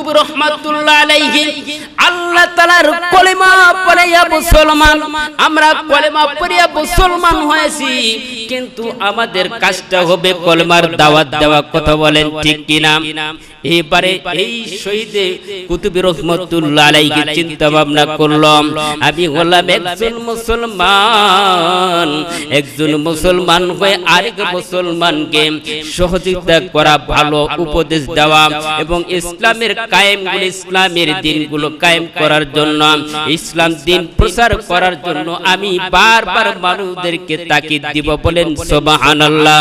কুতুব রহমাতুল্লাহ আলাইহি, আল্লাহ তাআলার কলেমা পড়িয়া মুসলমান, আমরা কলেমা পড়িয়া মুসলমান হয়েছি, কিন্তু আমাদের কাজটা হবে কলমার দাওয়াত দেওয়া কথা বলেন ঠিক কিনা? এবারে এই শহীদে কুতুবি রহমতুল্লাহ চিন্তা ভাবনা করলাম। আমি হলাম একজন মুসলমান একজন মুসলমান হয়ে আরেক মুসলমানকে সহযোগিতা করা ভালো উপদেশ দেওয়া এবং ইসলামের কায়েমগুলো ইসলামের দিনগুলো কায়েম করার জন্য, ইসলাম দিন প্রচার করার জন্য আমি বারবার মানুষদেরকে তাকিদ দিব বলেন, সুবহানাল্লাহ।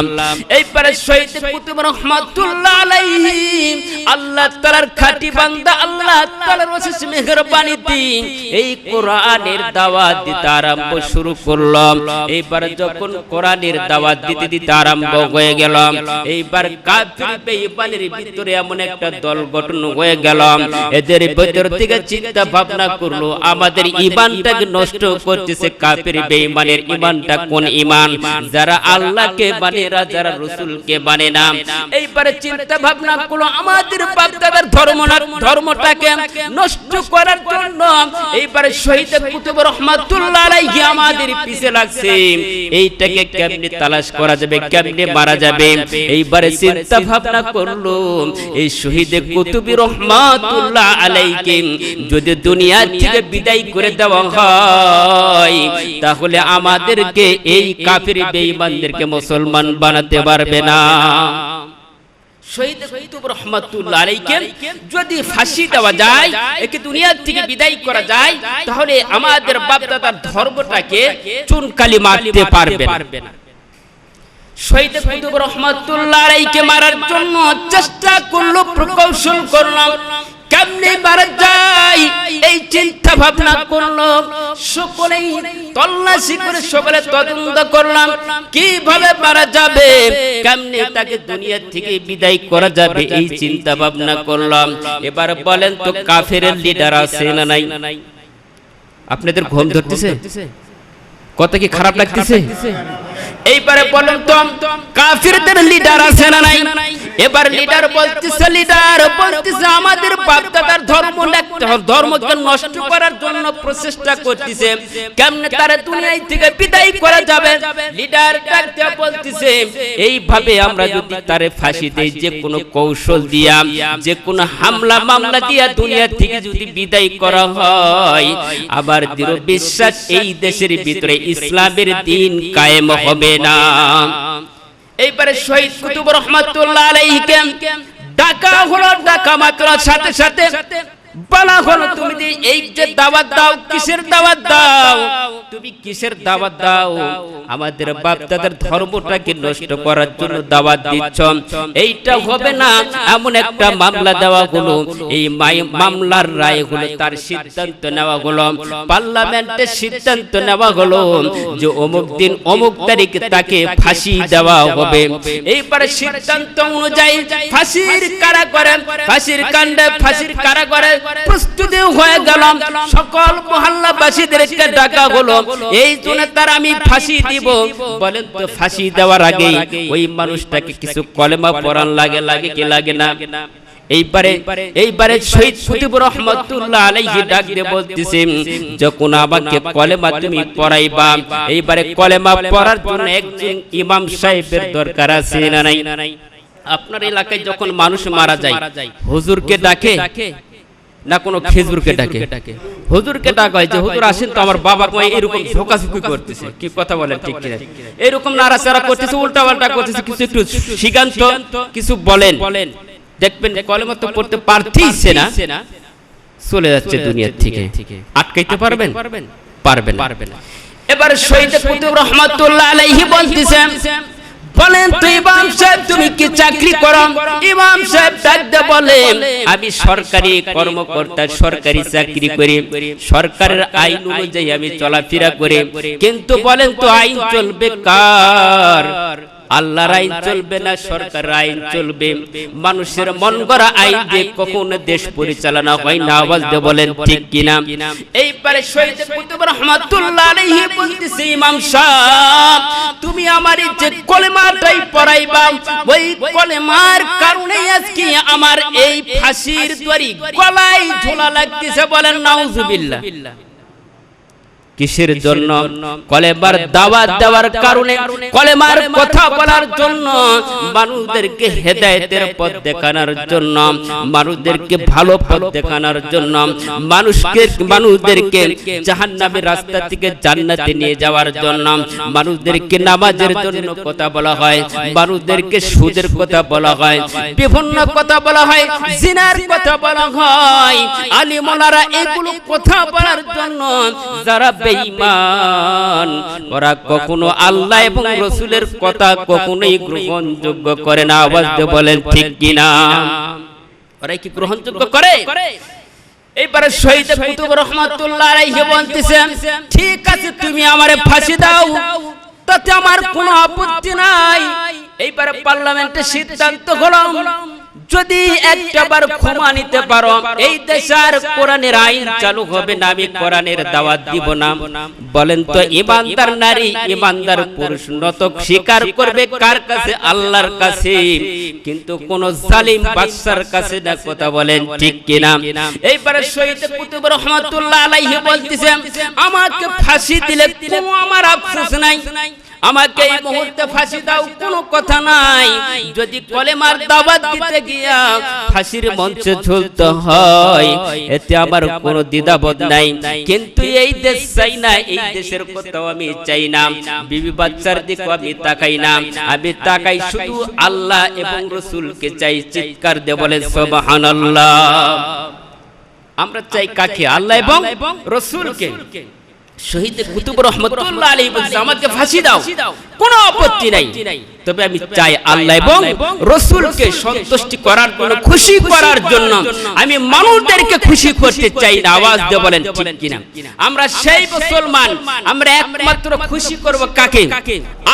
এইবারে শহীদ কুতুব রহমাতুল্লাহ আলাইহি আল্লাহ তাআলার খাঁটি বান্দা, আল্লাহ তাআলার অশেষ মেহেরবানিতে এই কোরআনের দাওয়াত দিতে আরম্ভ শুরু করলাম। এইবার যখন কোরআনের দাওয়াত দিতে দিতে আরম্ভ হয়ে গেল এইবার কাফির বেঈমানের ভিতরে এমন একটা দল গঠন হয়ে গেল এদের ভিতর থেকে চিন্তা ভাবনা করল, আমাদের ঈমানটাকে নষ্ট করতেছে কাফির বেঈমানের ঈমানটা কোন ঈমান? যারা আল্লাহকে মানে না, যারা রাসূলকে মানে না। এইবারে চিন্তা ভাবনা করল আমাদের বাপদাদার ধর্ম ধর্মটাকে নষ্ট করার জন্য এইবারে শহীদ কুতুব রহমাতুল্লাহ আলাইহি আমাদের পিছে লাগছে। এইটাকে কেমনে তালাশ করা যাবে, কেমনে মারা যাবে? এইবারে চিন্তা ভাবনা করল, এই শহীদ কুতুবি রহমাতুল্লাহ আলাইকে যদি দুনিয়া থেকে বিদায় করে দেওয়া হয়, তাহলে আমাদেরকে এই কাফির বেঈমানদেরকে মুসলমান বানাতে পারবে না। শহীদ কুতুব রহমাতুল্লাহ আলাইকে যদি ফাঁসি দেওয়া যায়, একে দুনিয়া থেকে বিদায় করা যায়, তাহলে আমাদের বাপদাদার ধর্মটাকে চুনকালি মারতে পারবে না। শহীদ কুতুব রহমাতুল্লাহ আলাইকে মারার জন্য চেষ্টা করল, প্রকৌশল করলাম কেমনে মারা যায়? এই চিন্তা ভাবনা করল। সকলেই তল্লাশি করে সকলে তদন্ত করলাম। কীভাবে মারা যাবে? কেমনে তাকে দুনিয়া থেকে বিদায় করা যাবে? এই চিন্তা ভাবনা করলাম। এবার বলেন তো কাফের লিডার আছে না নাই? আপনাদের ঘুম ধরতেছে? কত কি খারাপ লাগতেছে? এইবারে বলেন তো, কাফিরদের লিডার আছে না নাই? এবার লিডার বলতেছে লিডার বলতেছে আমাদের বাপদাদার ধর্ম ধর্মকে নষ্ট করার জন্য প্রচেষ্টা করতেছে কেমনে তারা দুনিয়ায় থেকে বিদায় করা যাবে? লিডার ডাকতে বলতেছে এইভাবে আমরা যদি তারে ফাঁসি দেই যে কোনো কৌশল দিয়া যে কোনো হামলা মামলা দিয়া দুনিয়া থেকে যদি বিদায় করা হয় আবার দৃঢ় বিশ্বাস এই দেশের ভিতরে ইসলামের দিন কায়েম হবে না। এইবারে শহীদ কুতুব রহমাতুল্লাহ আলাইহিকে ঢাকা হলো ঢাকা মাত্র সাথে সাথে বলা হলো তুমি এই যে দাওয়াত দাও, কিসের দাওয়াত দাও? তুমি কিসের দাওয়াত দাও? আমাদের বাপ দাদার ধর্মটাকে নষ্ট করার জন্য দাওয়াত দিচ্ছ। এইটা হবে না এমন একটা মামলা দেওয়া হলো। এই মামলার রায় হলো তার সিদ্ধান্ত নেওয়া হলো। পার্লামেন্টের সিদ্ধান্ত নেওয়া হলো যে অমুক দিন অমুক তারিখে তাকে ফাঁসি দেওয়া হবে। এইবারে সিদ্ধান্ত অনুযায়ী ফাঁসির কারা করেন ফাঁসির কাণ্ডে ফাঁসির কারা করেন প্রস্তুতি হয়ে গেলাম। সকল মহল্লাবাসীদেরকে ডাকা হলো। এই জন্য তার আমি ফাঁসি দিব। বলেন তো, ফাঁসি দেওয়ার আগে ওই মানুষটাকে কিছু কলেমা পড়ান লাগে লাগে কি লাগে না? এইবারে এইবারে শহীদ সতিব রহমতুল্লাহ আলাইহি ডাক দিয়ে বলতেছে, যখন আমাকে কলেমা তুমি পড়াইবা, এইবারে কলেমা পড়ার জন্য একজন ইমাম সাহেবের দরকার আছে না নাই? আপনার এলাকায় যখন মানুষ মারা যায়, হুজুরকে ডাকে না কোনো খেজুরকে ডাকে। হুজুরকে ডাকা হয় যে হুজুর আসেন তো আমার বাবা মা এরকম ঝোকাঝুকি করতেছে। কি কথা বলেন ঠিক কিনা? এরকম নাড়াচাড়া করতেছে উল্টা পাল্টা করতেছে কিছু একটু সিগান্ত কিছু বলেন। দেখবেন কলেমা তো পড়তে পারতেইছে না। চলে যাচ্ছে দুনিয়ার থেকে। আটকাইতে পারবেন? পারবেন। পারবেন এবার শহীদ কুতুব রহমাতুল্লাহ আলাইহি বলতেছেন বলেন তো ইমাম সাহেব তুমি কি চাকরি করো? ইমাম সাহেব ডাকতে বলেন আমি সরকারি কর্মকর্তা সরকারি চাকরি করি সরকারের আইন অনুযায়ী আমি চলাফেরা করি। কিন্তু বলেন তো আইন চলবে কার? আল্লাহর আইন চলবে না সরকারের আইন চলবে। মানুষের মন গড়া আইন দিয়ে কখনো দেশ পরিচালনা হয় না, আওয়াজ দিয়ে বলেন ঠিক কিনা? এইবারে শহীদ কুতুব রহমাতুল্লাহ আলাইহি বলতেছে, ইমাম সাহেব, তুমি আমার যে কলেমাটাই পড়াইবা, ওই কলেমার কারণে আজকে আমার এই ফাঁসির দড়ি গলায় ঝোলা লাগতেছে বলেন, নাউজুবিল্লাহ। কিসের জন্য? কলেমার দাওয়াত দেওয়ার কারণে কলেমার কথা বলার জন্য মানুষদেরকে হেদায়েতের পথ দেখানোর জন্য মানুষদেরকে ভালো পথ দেখানোর জন্য মানুষকে মানুষদেরকে জাহান্নামের রাস্তা থেকে জান্নাতে নিয়ে যাওয়ার জন্য মানুষদেরকে নামাজের জন্য কথা বলা হয় মানুষদেরকে সুদের কথা বলা হয় বিভিন্ন কথা বলা হয় জিনার কথা বলা হয় আলিমলারা এগুলো কথা বলার জন্য যারা বেঈমান ওরা কখনো আল্লাহ এবং রসুলের কথা কখনোই গ্রহণযোগ্য করে না। আওয়াজ দিয়ে বলেন, ঠিক কিনা? ওরা কি গ্রহণযোগ্য করে? এইবারে শহীদ কুতুব রহমাতুল্লাহ আলাইহি বলতেছেন, ঠিক আছে, তুমি আমারে ফাঁসি দাও, তাতে আমার কোনো আপত্তি নাই। এইবারে পার্লামেন্টে সিদ্ধান্ত হলো যদি একটাবার ক্ষমা নিতে পারো এই দেশে আর কোরআনের আইন চালু হবে না আমি কোরআনের দাওয়াত দিব না। বলেন তো ইমানদার নারী ইমানদার পুরুষ নতক স্বীকার করবে কার কাছে? আল্লাহর কাছে। কিন্তু কোন জালিম বাদশার কাছে না কথা বলেন ঠিক কিনা এইবারে শহীদ কুতুব রহমাতুল্লাহ আলাইহি বলতেছেন আমাকে ফাঁসি দিলে কোনো আমার আফসোস নাই। আমাকে এই মুহূর্তে ফাঁসি দাও কোনো কথা নাই। যদি কলেমার দাওয়াত দিতে গিয়া ফাঁসির মঞ্চে ঝুলতে হয় এতে আমার কোনো দ্বিধাবোধ নাই। কিন্তু এই দেশ চাই না এই দেশের কথাও আমি চাই না। বিবি বাচ্চার দিকে আমি তাকাই না। আমি তাকাই শুধু আল্লাহ এবং রসুলকে চাই চিৎকার দে বলেন সুবহানাল্লাহ। আমরা চাই কাকে? আল্লাহ এবং রসুলকে। আমি মানুষদেরকে খুশি করতে চাই আওয়াজ দিয়ে বলেন কিনা? আমরা সেই মুসলমান, আমরা একমাত্র খুশি করব কাকে?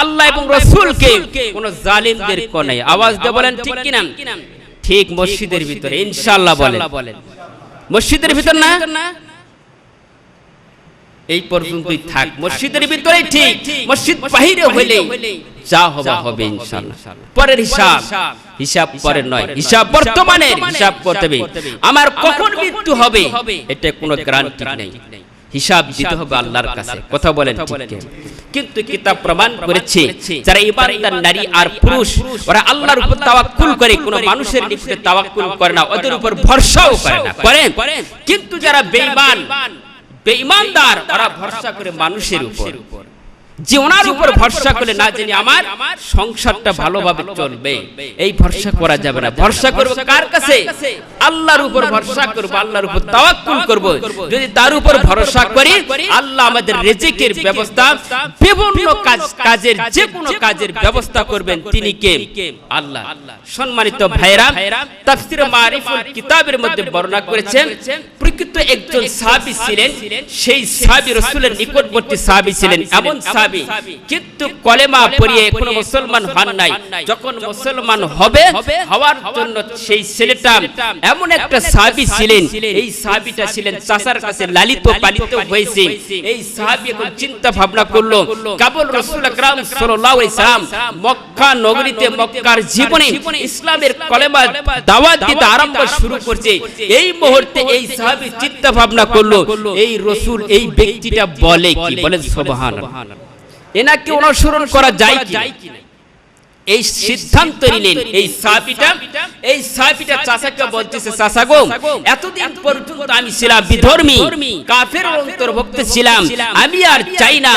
আল্লাহ এবং রসুলকে। কোন জালিমদের আওয়াজ দিয়ে বলেন, ঠিক কিনা? ঠিক মসজিদের ভিতরে, ইনশাআল্লাহ বলেন। মসজিদের ভিতর না? এই পর্যন্তই থাক। মসজিদের ভিতরে ঠিক। মসজিদ বাহিরে হইলে যা হবা হবে ইনশাআল্লাহ। পরের হিসাব। হিসাব। পরে নয়। হিসাব বর্তমানে হিসাব করতে হবে। আমার কখন মৃত্যু হবে এটা কোনো গ্যারান্টি নেই। হিসাব দিতে হবে আল্লাহর কাছে। কথা বলেন কিন্তু কিতাব প্রমাণ করেছে যারা ইবাদতদার নারী আর পুরুষ ওরা আল্লাহর উপর তাওয়াক্কুল করে কোনো মানুষের নিকটে তাওয়াক্কুল করে না ওদের উপর ভরসাও করে না। করেন? কিন্তু যারা বেঈমান বেঈমানদার ওরা ভরসা করে মানুষের উপর। যে ওনার উপর ভরসা করে না জানি আমার সংসারটা ভালোভাবে চলবে। এই ভরসা করা যাবে না। ভরসা করব কার কাছে? আল্লাহর উপর ভরসা করব আল্লাহর উপর তাওয়াক্কুল করব। যদি তার উপর ভরসা করি আল্লাহ আমাদের রিজিকের ব্যবস্থা বিভিন্ন কাজ কাজের যে কোনো কাজের ব্যবস্থা করবেন তিনি কে? আল্লাহ। সম্মানিত ভাইরা তাফসীর মারিফুল কিতাবের মধ্যে বর্ণনা করেছেন। প্রকৃত একজন সাহাবী ছিলেন সেই সাহাবী রাসূলের নিকটবর্তী সাহাবী ছিলেন এমন সাহাবী কিন্তু কলেমা পড়িয়ে এখনও মুসলমান হন নাই। যখন মুসলমান হবে, হওয়ার জন্য সেই ছেলেটা এমন একটা সাহাবী ছিলেন। এই সাহাবীটা ছিলেন চাচার কাছে লালিত পালিত হয়েছে। এই সাহাবী এখন চিন্তা ভাবনা করল, কেবল রাসূল আকরাম সাল্লাল্লাহু আলাইহি সাল্লাম মক্কা নগরীতে মক্কার জীবনে ইসলামের কলেমা দাওয়াত দিতে আরম্ভ শুরু করছে। এই মুহূর্তে এই সাহাবী চিন্তা ভাবনা করল, এই রসুল এই ব্যক্তিটা বলে কি? বলে সুবহানাল্লাহ। এনাকে অনুসরণ করা যায় কি এই সিদ্ধান্ত নিলেন এই সাহাবিটা এই সাহাবিটা চাচাকে বলতেছে চাচা গো এতদিন পর্যন্ত আমি ছিলাম বিধর্মী কাফের অন্তর্ভুক্ত ছিলাম আমি আর চাই না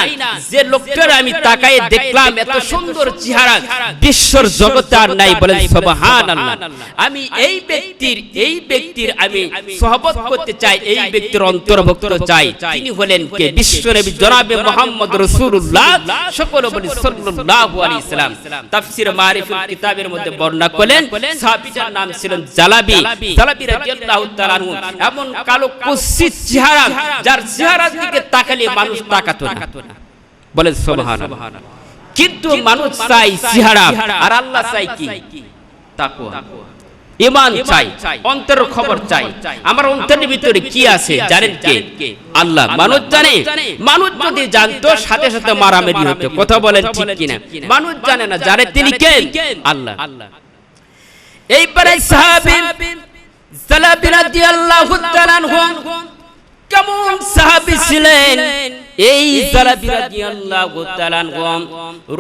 যে লোকটার আমি তাকায় দেখলাম এত সুন্দর চেহারা বিশ্বর জগতে আর নাই বলেন সুবহানাল্লাহ। আমি এই ব্যক্তির এই ব্যক্তির আমি সহবত করতে চাই এই ব্যক্তির অন্তর্ভুক্ত চাই। তিনি হলেন কে? বিশ্বনবী জনাবে মুহাম্মদ রাসূলুল্লাহ সকল বলি সাল্লাল্লাহু আলাইহি সাল্লাম। তাফসীর মারিফুল কিতাবের মধ্যে বর্ণনা করলেন সাহাবীটার নাম ছিল জালাবি। জালাবি। রাদিয়াল্লাহু তাআলা এমন কালো কুৎসিত চেহারা যার চেহারার দিকে তাকালে মানুষ তাকাতো না। বলেন সুবহানাল্লাহ। কিন্তু মানুষ চাই চেহারা আর আল্লাহ চাই কি? তাকওয়া। ইমান চাই অন্তরের খবর চাই আমার অন্তরের ভিতরে কি আছে? জানেন কে? আল্লাহ। মানুষ জানে মানুষ যদি জানতো সাথে সাথে মারামারি হতো। কথা বলেন ঠিক কিনা? মানুষ জানে না জানে তিনি কে? আল্লাহ। এইবারে কেমন সাহাবী ছিলেন? এই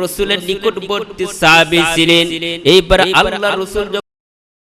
রাসূলের নিকটবর্তী সাহাবী ছিলেন। এইবার আল্লাহ রাসূল